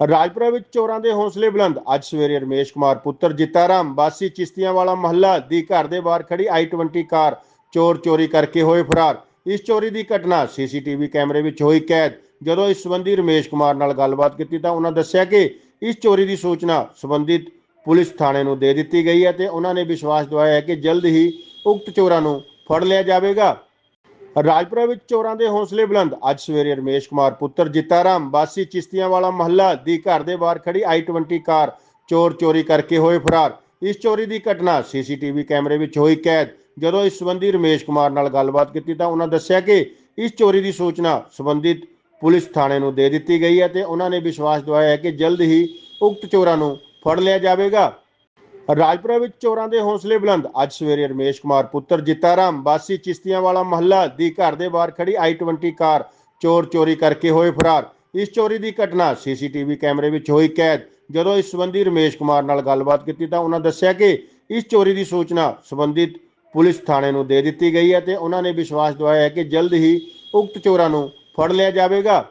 ਰਾਜਪੁਰਾ ਵਿੱਚ ਚੋਰਾਂ ਦੇ ਹੌਸਲੇ ਬੁਲੰਦ। ਅੱਜ ਸਵੇਰੇ ਰਮੇਸ਼ ਕੁਮਾਰ ਪੁੱਤਰ ਜਿਤਾਰਾਮ ਬਾਸੀ ਚਿਸ਼ਤੀਆਂ ਵਾਲਾ ਮਹੱਲਾ ਦੀ ਘਰ ਦੇ ਬਾਹਰ ਖੜੀ i20 ਕਾਰ ਚੋਰ ਚੋਰੀ ਕਰਕੇ ਹੋਏ ਫਰਾਰ। ਇਸ ਚੋਰੀ ਦੀ ਘਟਨਾ ਸੀਸੀਟੀਵੀ ਕੈਮਰੇ ਵਿੱਚ ਹੋਈ ਕੈਦ। ਜਦੋਂ ਇਸ ਸੰਬੰਧੀ ਰਮੇਸ਼ ਕੁਮਾਰ ਨਾਲ ਗੱਲਬਾਤ ਕੀਤੀ ਤਾਂ ਉਹਨਾਂ ਦੱਸਿਆ ਕਿ ਇਸ ਚੋਰੀ ਦੀ ਸੂਚਨਾ ਸੰਬੰਧਿਤ ਪੁਲਿਸ ਥਾਣੇ ਨੂੰ ਦੇ ਦਿੱਤੀ ਗਈ ਹੈ ਤੇ ਉਹਨਾਂ ਨੇ ਵਿਸ਼ਵਾਸ ਦਿਵਾਇਆ ਹੈ ਕਿ ਜਲਦ ਹੀ ਉਕਤ ਚੋਰਾਂ ਨੂੰ ਫੜ ਲਿਆ ਜਾਵੇਗਾ। ਰਾਜਪੁਰਾ ਵਿੱਚ ਚੋਰਾਂ ਦੇ ਹੌਸਲੇ ਬੁਲੰਦ। ਅੱਜ ਸਵੇਰੇ ਰਮੇਸ਼ ਕੁਮਾਰ ਪੁੱਤਰ ਜਿਤਾਰਾਮ ਵਾਸੀ ਚਿਸ਼ਤੀਆਂ ਵਾਲਾ ਮਹੱਲਾ ਦੀ ਘਰ ਦੇ ਬਾਹਰ ਖੜੀ i20 ਕਾਰ ਚੋਰ ਚੋਰੀ ਕਰਕੇ ਹੋਏ ਫਰਾਰ। ਇਸ ਚੋਰੀ ਦੀ ਘਟਨਾ ਸੀਸੀਟੀਵੀ ਕੈਮਰੇ ਵਿੱਚ ਹੋਈ ਕੈਦ। ਜਦੋਂ ਇਸ ਸੰਬੰਧੀ ਰਮੇਸ਼ ਕੁਮਾਰ ਨਾਲ ਗੱਲਬਾਤ ਕੀਤੀ ਤਾਂ ਉਹਨਾਂ ਦੱਸਿਆ ਕਿ ਇਸ ਚੋਰੀ ਦੀ ਸੂਚਨਾ ਸੰਬੰਧਿਤ ਪੁਲਿਸ ਥਾਣੇ ਨੂੰ ਦੇ ਦਿੱਤੀ ਗਈ ਹੈ ਤੇ ਉਹਨਾਂ ਨੇ ਵਿਸ਼ਵਾਸ ਦਿਵਾਇਆ ਹੈ ਕਿ ਜਲਦ ਹੀ ਉਕਤ ਚੋਰਾਂ ਨੂੰ ਫੜ ਲਿਆ ਜਾਵੇਗਾ। ਰਾਜਪੁਰਾ ਵਿੱਚ ਚੋਰਾਂ ਦੇ ਹੌਸਲੇ ਬੁਲੰਦ। ਅੱਜ ਸਵੇਰੇ ਰਮੇਸ਼ ਕੁਮਾਰ, ਪੁੱਤਰ ਜਿਤਾਰਾਮ ਬਾਸੀ ਚਿਸ਼ਤੀਆਂ ਵਾਲਾ ਮਹੱਲਾ ਦੀ ਘਰ ਦੇ ਬਾਹਰ ਖੜੀ i20 ਕਾਰ ਚੋਰ ਚੋਰੀ ਕਰਕੇ ਹੋਏ ਫਰਾਰ। ਇਸ ਚੋਰੀ ਦੀ ਘਟਨਾ ਸੀਸੀਟੀਵੀ ਕੈਮਰੇ ਵਿੱਚ ਹੋਈ ਕੈਦ। ਜਦੋਂ ਇਸ ਸੰਬੰਧੀ ਰਮੇਸ਼ ਕੁਮਾਰ ਨਾਲ ਗੱਲਬਾਤ ਕੀਤੀ ਤਾਂ ਉਹਨਾਂ ਦੱਸਿਆ ਕਿ ਇਸ ਚੋਰੀ ਦੀ ਸੂਚਨਾ ਸੰਬੰਧਿਤ ਪੁਲਿਸ ਥਾਣੇ ਨੂੰ ਦੇ ਦਿੱਤੀ ਗਈ ਹੈ ਤੇ ਉਹਨਾਂ ਨੇ ਵਿਸ਼ਵਾਸ ਦਿਵਾਇਆ ਹੈ ਕਿ ਜਲਦ ਹੀ ਉਕਤ ਚੋਰਾਂ ਨੂੰ ਫੜ ਲਿਆ ਜਾਵੇਗਾ।